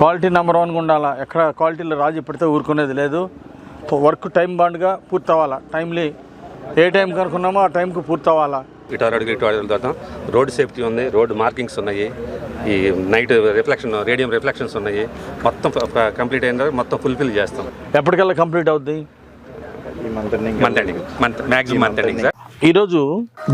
Quality number వన్గా ఉండాలా? ఎక్కడ క్వాలిటీలో రాజు పెడితే ఊరుకునేది లేదు. వర్క్ టైం బాండ్గా పూర్తి అవ్వాలా టైమ్లీ ఏ టైం కనుక్కున్నామో ఆ టైంకి పూర్తి అవ్వాలా ఇటు అడుగు ఇటు అడుగులు తర్వాత రోడ్ సేఫ్టీ ఉంది రోడ్ మార్కింగ్స్ ఉన్నాయి. ఈ నైట్ రిఫ్లెక్షన్ రేడియం రిఫ్లెక్షన్స్ ఉన్నాయి. మొత్తం కంప్లీట్ అయిన మొత్తం ఫుల్ఫిల్ చేస్తాం. ఎప్పటికల్లా కంప్లీట్ అవుద్ది? Month month maximum month sir ఈరోజు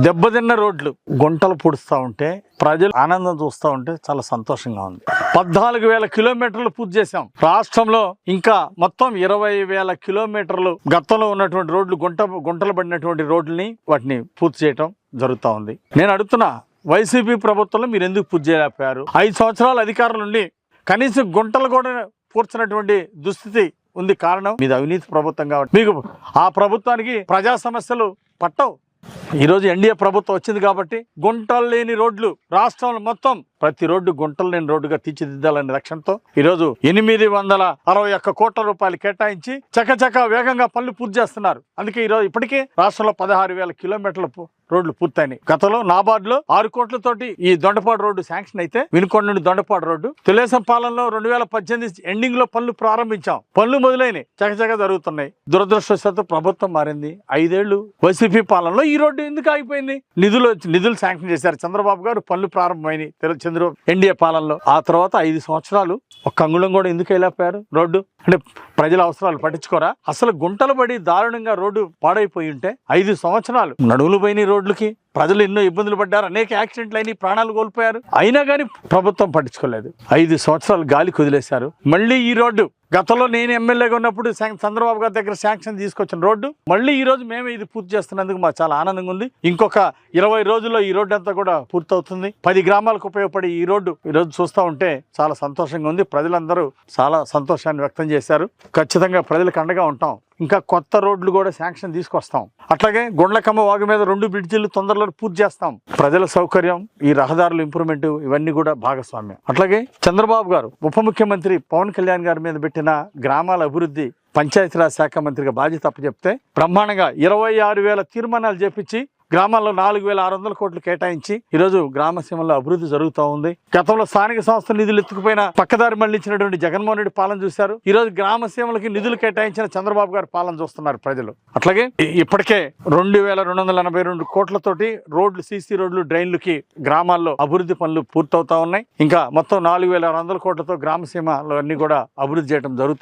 దెబ్బతిన్న రోడ్లు గుంటలు పూడుస్తూ ఉంటే ప్రజలు ఆనందం చూస్తూ ఉంటే చాలా సంతోషంగా ఉంది. పద్నాలుగు వేల కిలోమీటర్లు పూర్తి చేశాం. రాష్ట్రంలో ఇంకా మొత్తం ఇరవై వేల కిలోమీటర్లు గతంలో ఉన్నటువంటి రోడ్లు గుంట గుంటలు పడినటువంటి రోడ్లని వాటిని పూర్తి చేయటం జరుగుతూ ఉంది. నేను అడుగుతున్నా వైసీపీ ప్రభుత్వంలో మీరు ఎందుకు పూర్తి చేయలేకపోయారు? ఐదు సంవత్సరాల అధికారులు ఉండి కనీసం గుంటలు కూడా పూడ్చినటువంటి దుస్థితి ఉంది కారణం మీది అవినీతి ప్రభుత్వం కాబట్టి. మీకు ఆ ప్రభుత్వానికి ప్రజా సమస్యలు పట్టవు. ఈరోజు ఎన్డీఏ ప్రభుత్వం వచ్చింది కాబట్టి గుంటలు లేని రోడ్లు రాష్ట్రంలో మొత్తం ప్రతి రోడ్డు గుంటలు నేను రోడ్డుగా తీర్చిదిద్దాలనే లక్ష్యంతో ఈరోజు ఎనిమిది వందల అరవై ఒక్క కోట్ల రూపాయలు కేటాయించి చకచక వేగంగా పనులు పూర్తి చేస్తున్నారు. అందుకే ఈరోజు ఇప్పటికే రాష్ట్రంలో పదహారు వేల కిలోమీటర్ల రోడ్లు పూర్తయినాయి. గతంలో నాబార్డులో ఆరు కోట్లతోటి ఈ దొండపాడు రోడ్డు శాంక్షన్ అయితే వినుకొండ నుండి దొండపాడు రోడ్డు తెలుగుదేశం పాలనలో రెండు వేల పద్దెనిమిది ఎండింగ్లో పనులు ప్రారంభించాం. పనులు మొదలైనవి చకచక జరుగుతున్నాయి. దురదృష్టవశాత్తు ప్రభుత్వం మారింది. ఐదేళ్ళు వైసీపీ పాలనలో ఈ రోడ్డు ఎందుకు ఆగిపోయింది? నిధులు నిధులు శాంక్షన్ చేశారు చంద్రబాబు గారు. పనులు ప్రారంభమైనాయి. తెలు- ఎన్డీఏ పాలనలో. ఆ తర్వాత ఐదు సంవత్సరాలు ఒక్క అంగుళం కూడా ఎందుకు వెళ్ళిపోయారు రోడ్డు? అంటే ప్రజల అవసరాలు పట్టించుకోరా? అసలు గుంటలు పడి దారుణంగా రోడ్డు పాడైపోయి ఉంటే ఐదు సంవత్సరాలు నడువులు పోయిన రోడ్లకి. ప్రజలు ఎన్నో ఇబ్బందులు పడ్డారు అనేక యాక్సిడెంట్లు అయినాయి ప్రాణాలు కోల్పోయారు. అయినా కానీ ప్రభుత్వం పట్టించుకోలేదు. ఐదు సంవత్సరాలు గాలి కుదిలేశారు. మళ్ళీ ఈ రోడ్డు గతంలో నేను ఎమ్మెల్యేగా ఉన్నప్పుడు చంద్రబాబు గారి దగ్గర శాంక్షన్ తీసుకొచ్చిన రోడ్డు మళ్ళీ ఈ రోజు మేమే ఇది పూర్తి చేస్తున్నందుకు మాకు చాలా ఆనందంగా ఉంది. ఇంకొక ఇరవై రోజుల్లో ఈ రోడ్డు అంతా కూడా పూర్తవుతుంది. పది గ్రామాలకు ఉపయోగపడే ఈ రోడ్డు ఈ రోజు చూస్తూ ఉంటే చాలా సంతోషంగా ఉంది. ప్రజలందరూ చాలా సంతోషాన్ని వ్యక్తం చేశారు. ఖచ్చితంగా ప్రజలకు అండగా ఉంటాం. ఇంకా కొత్త రోడ్లు కూడా శాంక్షన్ తీసుకొస్తాం. అట్లాగే గుండ్లకమ్మ వాగు మీద రెండు బ్రిడ్జిలు తొందరలో పూర్తి చేస్తాం. ప్రజల సౌకర్యం ఈ రహదారుల ఇంప్రూవ్మెంట్ ఇవన్నీ కూడా భాగస్వామ్యం. అట్లాగే చంద్రబాబు గారు ఉప ముఖ్యమంత్రి పవన్ కళ్యాణ్ గారి మీద పెట్టిన గ్రామాల అభివృద్ధి పంచాయతీరాజ్ శాఖ మంత్రిగా బాధ్యత అప్పచెప్తే బ్రహ్మాండంగా ఇరవై ఆరు వేల తీర్మానాలు చేపించి గ్రామాల్లో నాలుగు వేల ఆరు వందల కోట్లు కేటాయించి ఈరోజు గ్రామ సీమల్లో అభివృద్ధి జరుగుతూ ఉంది. గతంలో స్థానిక సంస్థ నిధులు ఎత్తుకుపోయిన పక్కదారి మళ్ళించినటువంటి జగన్మోహన్ రెడ్డి పాలన చూశారు. ఈరోజు గ్రామ సీమలకి నిధులు కేటాయించిన చంద్రబాబు గారి పాలన చూస్తున్నారు ప్రజలు. అట్లాగే ఇప్పటికే రెండు వేల రెండు వందల ఎనభై రెండు కోట్లతోటి రోడ్లు సీసీ రోడ్లు డ్రైన్లకి గ్రామాల్లో అభివృద్ధి పనులు పూర్తవుతా ఉన్నాయి. ఇంకా మొత్తం నాలుగు వేల ఆరు వందల కోట్లతో గ్రామ సీమలో అన్ని కూడా అభివృద్ధి చేయడం జరుగుతుంది